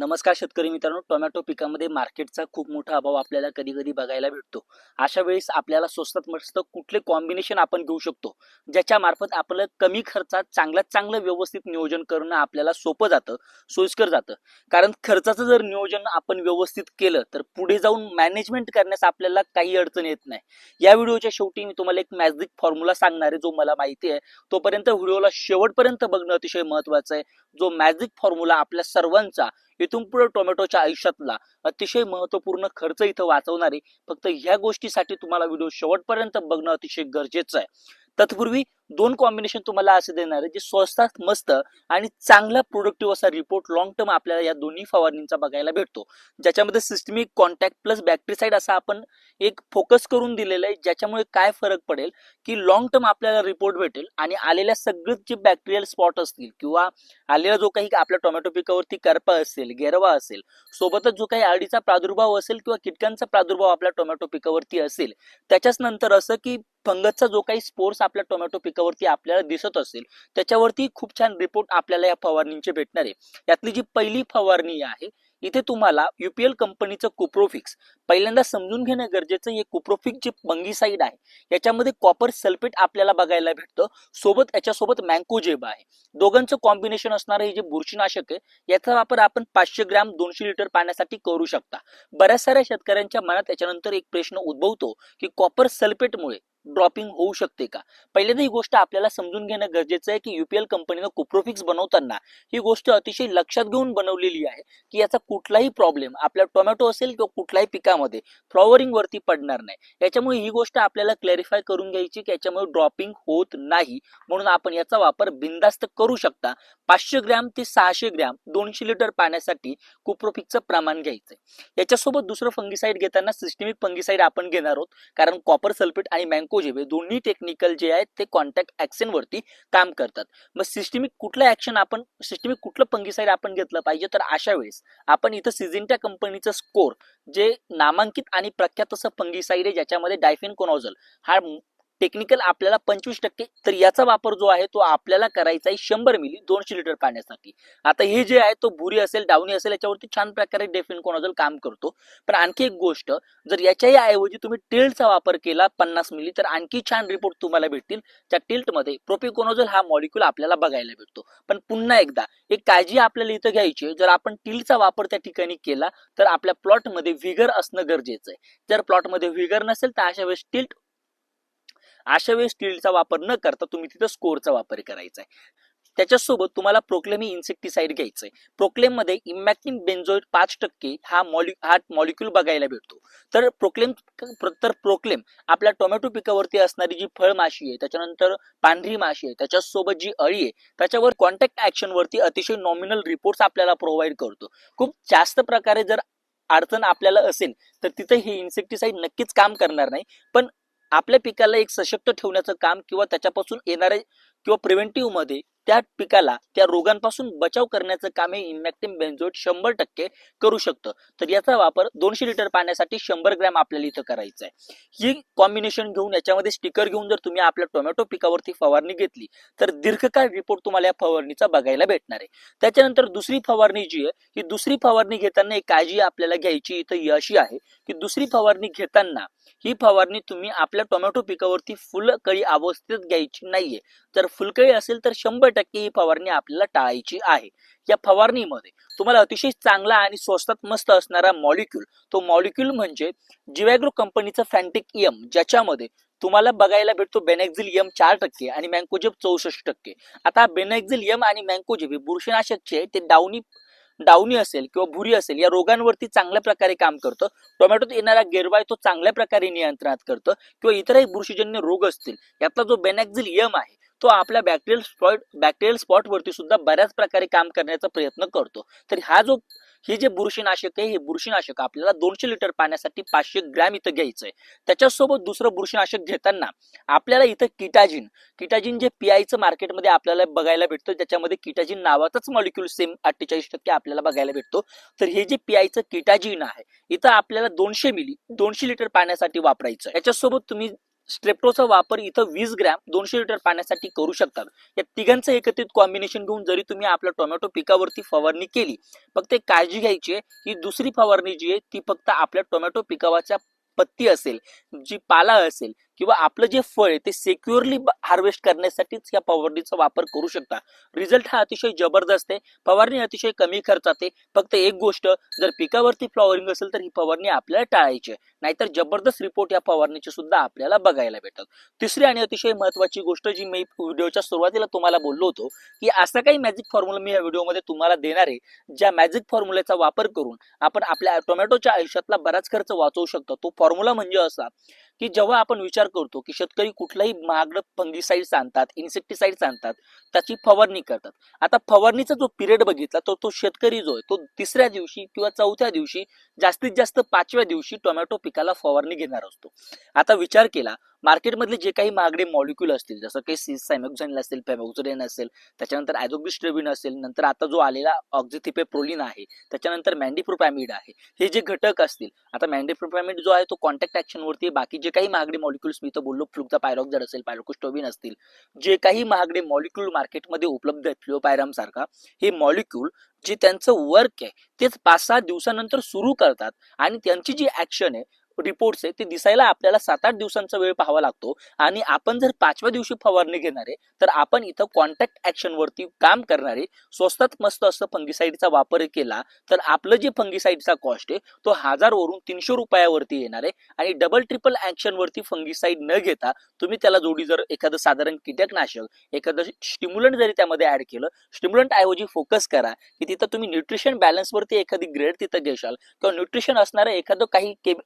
नमस्कार शेतकरी मित्रांनो टोमॅटो पिकामध्ये मार्केटचा खूप मोठा अभाव आपल्याला कधी कधी बघायला भेटतो. अशा वेळेस आपल्याला स्वस्तात मस्त कुठले कॉम्बिनेशन आपण घेऊ शकतो ज्याच्या मार्फत आपलं कमी खर्चात चांगल्यात चांगलं व्यवस्थित नियोजन करणं आपल्याला सोपं जातं सोयीस्कर जातं. कारण खर्चाचं जर नियोजन आपण व्यवस्थित केलं तर पुढे जाऊन मॅनेजमेंट करण्यास आपल्याला काही अडचण येत नाही. या व्हिडिओच्या शेवटी मी तुम्हाला एक मॅजिक फॉर्म्युला सांगणार आहे जो मला माहिती आहे. तोपर्यंत व्हिडिओला शेवटपर्यंत बघणं अतिशय महत्वाचं आहे. जो मॅजिक फॉर्म्युला आपल्या सर्वांचा इथून पुढे टोमॅटोच्या आयुष्यातला अतिशय महत्त्वपूर्ण खर्च इथं वाचवणारे फक्त ह्या गोष्टीसाठी तुम्हाला व्हिडिओ शेवटपर्यंत बघणं अतिशय गरजेचं आहे. तत्पूर्वी दोन कॉम्बिनेशन तुम्हाला असे देणार आहे जे स्वस्तात मस्त आणि चांगला प्रोडक्टिव्ह असा रिपोर्ट लॉंग टर्म आपल्याला या दोन्ही फवारणींचा बघायला भेटतो. ज्याच्यामध्ये सिस्टमिक कॉन्टॅक्ट प्लस बॅक्टेरिसाइड असा आपण एक फोकस करून दिलेला आहे ज्याच्यामुळे काय फरक पडेल की लॉंग टर्म आपल्याला रिपोर्ट भेटेल आणि आलेल्या सगळेच जे बॅक्टेरियल स्पॉट असतील किंवा आलेला जो काही आपल्या टोमॅटो पिकावरती करपा असेल गेरवा असेल सोबतच जो काही अळीचा प्रादुर्भाव असेल किंवा कीटकांचा प्रादुर्भाव आपल्या टोमॅटो पिकावरती असेल त्याच्याच नंतर असं की फंगसचा जो काही स्पोर्स आपल्या टोमॅटो पिकावरती आपल्याला दिसत असेल त्याच्यावरती खूप छान रिपोर्ट आपल्याला या फवारणींचे भेटणार आहे. यातली जी पहिली फवारणी आहे इथे तुम्हाला युपीएल कंपनीचं कुप्रोफिक्स पहिल्यांदा समजून घेणं गरजेचं हे कुप्रोफिक जे बंगीसाईड आहे याच्यामध्ये कॉपर सल्फेट आपल्याला बघायला भेटतं. सोबत याच्यासोबत मँकोजेब आहे. दोघांचं कॉम्बिनेशन असणारं हे जे बुरशीनाशक आहे याचा वापर आपण पाचशे ग्रॅम दोनशे लिटर पाण्यासाठी करू शकता. बऱ्याच साऱ्या शेतकऱ्यांच्या मनात त्याच्यानंतर एक प्रश्न उद्भवतो की कॉपर सल्फेटमुळे ड्रॉपिंग होऊ शकते का? पहिल्यांदा ही गोष्ट आपल्याला समजून घेणं गरजेचं आहे की युपीएल कंपनीनं कुप्रोफिक्स बनवताना ही गोष्ट अतिशय लक्षात घेऊन बनवलेली आहे की याचा कुठलाही प्रॉब्लेम आपल्या टोमॅटो असेल किंवा कुठल्याही पिकामध्ये फ्लॉवरिंग वरती पडणार नाही. याच्यामुळे ही गोष्ट आपल्याला क्लॅरिफाय करून घ्यायची की याच्यामुळे ड्रॉपिंग होत नाही म्हणून आपण याचा वापर बिंदास्त करू शकता. पाचशे ग्रॅम ते सहाशे ग्रॅम दोनशे लिटर पाण्यासाठी कुप्रोफिकचं प्रमाण घ्यायचं याच्यासोबत दुसरं फंगिसाईड घेताना सिस्टमिक फंगिसाईड आपण घेणार आहोत. कारण कॉपर सल्फेट आणि मँकोजेब हे दोन्ही टेक्निकल जे आहेत ते कॉन्टॅक्ट ऍक्शनवरती काम करतात. मग सिस्टमिक कुठलं ऍक्शन आपण सिस्टमिक कुठलं फंगिसाईड आपण घेतलं पाहिजे? तर अशा वेळेस आपण इथं सिझिंट्या कंपनीचं स्कोर जे नामांकित आणि प्रख्यात असं फंगिसाईड आहे ज्याच्यामध्ये डायफिन कोनॉझल हा टेक्निकल आपल्याला पंचवीस टक्के तर याचा वापर जो आहे तो आपल्याला करायचा आहे शंभर मिली दोनशे लिटर पाण्यासाठी. आता हे जे आहे तो भुरी असेल डावणी असेल याच्यावरती छान प्रकारे डेफिन कोणाजल काम करतो. पण आणखी एक गोष्ट जर याच्याही ऐवजी तुम्ही टिल्टचा वापर केला पन्नास मिली तर आणखी छान रिपोर्ट तुम्हाला भेटतील. त्या टिल्टमध्ये प्रोपिकोनोजल हा मॉलिक्युल आपल्याला बघायला भेटतो. पण पुन्हा एकदा एक काळजी आपल्याला इथं घ्यायची जर आपण टिल्टचा वापर त्या ठिकाणी केला तर आपल्या प्लॉटमध्ये व्हिगर असणं गरजेचं आहे. जर प्लॉटमध्ये व्हिगर नसेल तर अशा वेळेस टिल्ट अशा वेळेस स्टीलचा वापर न करता तुम्ही तिथं स्कोरचा वापर करायचा आहे. त्याच्यासोबत तुम्हाला प्रोक्लेम इन्सेक्टिसाइड घ्यायचंय प्रोक्लेममध्ये इमॅक्टिन बेन्झोइड पाच टक्के हा मॉलि हा मॉलिक्यूल बघायला भेटतो. तर प्रोक्लेम तर प्रोक्लेम आपल्या टोमॅटो पिकावरती असणारी जी फळमाशी आहे त्याच्यानंतर पांढरी माशी आहे त्याच्यासोबत जी अळी आहे त्याच्यावर कॉन्टॅक्ट ऍक्शन वरती अतिशय नॉमिनल रिपोर्ट्स आपल्याला प्रोव्हाइड करतो. खूप जास्त प्रकारे जर अडचण आपल्याला असेल तर तिथे हे इन्सेक्टिसाइड नक्कीच काम करणार नाही. पण आपल्या पिकाला एक सशक्त ठेवण्याचं काम किंवा त्याच्यापासून येणारे किंवा प्रिव्हेंटिव्हमध्ये त्या पिकाला त्या रोगांपासून बचाव करण्याचं काम हे इमॅक्टिम बेन्झोट शंभर टक्के करू शकतं. तर याचा वापर दोनशे लिटर पाण्यासाठी शंभर ग्रॅम आपल्याला इथं करायचा आहे. ही कॉम्बिनेशन घेऊन याच्यामध्ये स्टिकर घेऊन जर तुम्ही आपल्या टोमॅटो पिकावरती फवारणी घेतली तर दीर्घकाळ रिपोर्ट तुम्हाला या फवारणीचा बघायला भेटणार आहे. त्याच्यानंतर दुसरी फवारणी जी आहे ही दुसरी फवारणी घेताना एक काळजी आपल्याला घ्यायची इथं ही अशी आहे की दुसरी फवारणी घेताना ही फवारणी तुम्ही आपल्या टोमॅटो पिकावरती फुलकळी अवस्थेत घ्यायची नाहीये. जर फुलकळी असेल तर शंभर टक्के ही फवारणी आपल्याला टाळायची आहे. या फवारणीमध्ये तुम्हाला अतिशय चांगला आणि स्वस्तात मस्त असणारा मॉलिक्यूल तो मॉलिक्यूल म्हणजे जिवॅग्रो कंपनीचं फॅन्टिक इयम ज्याच्यामध्ये तुम्हाला बघायला भेटतो बेनेक्झिल यम चार टक्के आणि मँकोजेब चौसष्ट टक्के. आता बेनेक्झिल यम आणि मँकोजेब हे बुरशीनाशकचे ते डावणी डावणी असेल किंवा भुरी असेल या रोगांवरती चांगल्या प्रकारे काम करतं. टोमॅटोत येणारा गेरवाय तो चांगल्या प्रकारे नियंत्रणात करतं किंवा इतरही बुरशीजन्य रोग असतील यातला जो बेनॅक्झिल यम आहे तो आपल्या बॅक्टेरियल स्पॉट बॅक्टेरियल स्पॉट वरती सुद्धा बऱ्याच प्रकारे काम करण्याचा प्रयत्न करतो. तर हा जो हे जे बुरशीनाशक आहे हे बुरशीनाशक आपल्याला दोनशे लिटर पाण्यासाठी पाचशे ग्रॅम इथं घ्यायचं आहे त्याच्यासोबत दुसरं बुरशीनाशक घेताना आपल्याला इथं किटाजिन किटाजिन जे पीआयचं मार्केटमध्ये आपल्याला बघायला भेटतं त्याच्यामध्ये किटाजिन नावाचाच मॉलिक्युल सेम अठ्ठेचाळीस टक्के आपल्याला बघायला भेटतो. तर हे जे पीआयचं किटाजिन आहे इथं आपल्याला दोनशे मिली दोनशे लिटर पाण्यासाठी वापरायचं याच्यासोबत तुम्ही स्ट्रेप्टोचा वापर इथं वीस ग्रॅम दोनशे लिटर पाण्यासाठी करू शकतात. या तिघांचं एकत्रित कॉम्बिनेशन घेऊन जरी तुम्ही आपल्या टोमॅटो पिकावरती फवारणी केली फक्त एक काळजी घ्यायची ही दुसरी फवारणी जी आहे ती फक्त आपल्या टोमॅटो पिकावाच्या पत्ती असेल जी पाला असेल किंवा आपलं जे फळ आहे ते सेक्युअरली हार्वेस्ट करण्यासाठीच या फवारणीचा वापर करू शकता. रिझल्ट हा अतिशय जबरदस्त आहे. फवारणी अतिशय कमी खर्चात आहे. फक्त एक गोष्ट जर पिकावरती फ्लॉवरिंग असेल तर ही फवारणी आपल्याला टाळायची नाहीतर जबरदस्त रिपोर्ट या फवारणीचे सुद्धा आपल्याला बघायला भेटतात. तिसरी आणि अतिशय महत्वाची गोष्ट जी मी व्हिडिओच्या सुरुवातीला तुम्हाला बोललो होतो की असा काही मॅजिक फॉर्म्युला मी या व्हिडिओमध्ये तुम्हाला देणार आहे ज्या मॅजिक फॉर्म्युल्याचा वापर करून आपण आपल्या टोमॅटोच्या आयुष्यातला बराच खर्च वाचवू शकतो. तो फॉर्म्युला म्हणजे असा की जेव्हा आपण विचार करतो की शेतकरी कुठलाही महागड फंगिसाईड्स आणतात इन्सेक्टिसाइड्स आणतात त्याची फवारणी करतात. आता फवारणीचा जो पिरियड बघितला तो तो शेतकरी जो आहे तो तिसऱ्या दिवशी किंवा चौथ्या दिवशी जास्तीत जास्त पाचव्या दिवशी टोमॅटो पिकाला फवारणी घेणार असतो. आता विचार केला मार्केटमधले जे काही महागडे मॉलिक्यूल असतील जसं काही सी सिसायमॅक्झाईन असेल पेमॅक्झोरेन असेल त्याच्यानंतर ॲझोबिस्ट्रेबिन असेल नंतर आता जो आलेला ऑक्झिथिपेप्रोलिन आहे त्याच्यानंतर मॅन्डिप्रोपॅमिड आहे हे जे घटक असतील आता मॅन्डिप्रोपॅमिड जो आहे तो कॉन्टॅक्ट ऍक्शनवरती आहे. बाकी जे काही महागडे मॉलिक्युल्स मी तर बोललो फ्लुकचा पायरॉक्झाड असेल पायरोकोस्टोबिन असतील जे काही महागडे मॉलिक्यूल मार्केटमध्ये उपलब्ध आहेत फ्लोपायराम सारखा हे मॉलिक्यूल जे त्यांचं वर्क आहे तेच पाच सहा दिवसानंतर सुरू करतात आणि त्यांची जी ऍक्शन आहे रिपोर्ट्स आहे ते दिसायला आपल्याला सात आठ दिवसांचा वेळ पाहावा लागतो. आणि आपण जर पाचव्या दिवशी फवारणी घेणारे तर आपण इथं कॉन्टॅक्ट ऍक्शन वरती काम करणारे स्वस्तात मस्त असं फंगिसाईडचा वापर केला तर आपलं जे फंगिसाईडचा कॉस्ट आहे तो हजार वरून तीनशे रुपयावरती येणार आहे. आणि डबल ट्रिपल ऍक्शन वरती फंगिसाईड न घेता तुम्ही त्याला जोडी जर एखादं साधारण कीटकनाशक एखादं स्टिम्युलंट जरी त्यामध्ये ऍड केलं स्टिम्युलंट ऐवजी फोकस करा की तिथं तुम्ही न्यूट्रिशन बॅलन्स वरती एखादी ग्रेड तिथं घेशाल. किंवा न्यूट्रिशन असणारं एखादं काही केम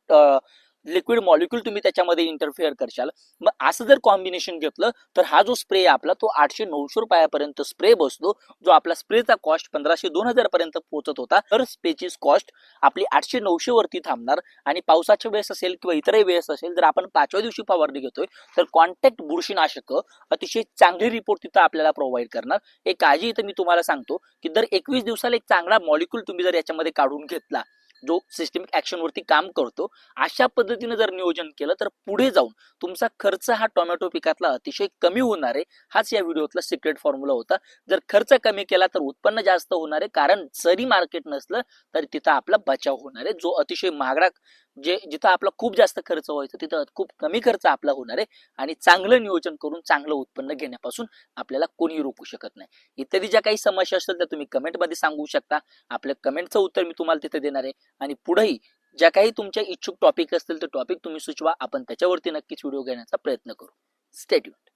लिक्विड मॉलिक्यूल तुम्ही त्याच्यामध्ये इंटरफेअर करशाल. मग असं जर कॉम्बिनेशन घेतलं तर हा जो स्प्रे आपला तो आठशे नऊशे रुपयापर्यंत स्प्रे बसतो जो आपला स्प्रेचा कॉस्ट पंधराशे दोन हजार पर्यंत पोहोचत होता. तर स्प्रेची कॉस्ट आपली आठशे नऊशे वरती थांबणार. आणि पावसाच्या वेळेस असेल किंवा इतरही वेळेस असेल जर आपण पाचव्या दिवशी फवारणी घेतोय तर कॉन्टॅक्ट बुरशीनाशक अतिशय चांगली रिपोर्ट तिथं आपल्याला प्रोव्हाइड करणार. एक काळजी इथं मी तुम्हाला सांगतो की दर एकवीस दिवसाला एक चांगला मॉलिक्यूल तुम्ही जर याच्यामध्ये काढून घेतला जो सिस्टमिक ऍक्शन वरती काम करतो अशा पद्धतीने जर नियोजन केलं तर पुढे जाऊन तुमचा खर्च हा टोमॅटो पिकातला अतिशय कमी होणार आहे हाच या व्हिडिओतला सिक्रेट फॉर्म्युला होता. जर खर्च कमी केला तर उत्पन्न जास्त होणार आहे कारण जरी मार्केट नसलं तरी तिथं आपला बचाव होणार आहे जो अतिशय महागडा जे जिथं आपला खूप जास्त खर्च व्हायचा तिथं खूप कमी खर्च आपला होणार आहे. आणि चांगलं नियोजन करून चांगलं उत्पन्न घेण्यापासून आपल्याला कोणी रोखू शकत नाही. इत्यादी ज्या काही समस्या असतील त्या तुम्ही कमेंटमध्ये सांगू शकता. आपल्या कमेंटचं उत्तर मी तुम्हाला तिथे देणार आहे. आणि पुढेही ज्या काही तुमच्या इच्छुक टॉपिक असतील ते टॉपिक तुम्ही सुचवा. आपण त्याच्यावरती नक्कीच व्हिडिओ घेण्याचा प्रयत्न करू. स्टेट्यूट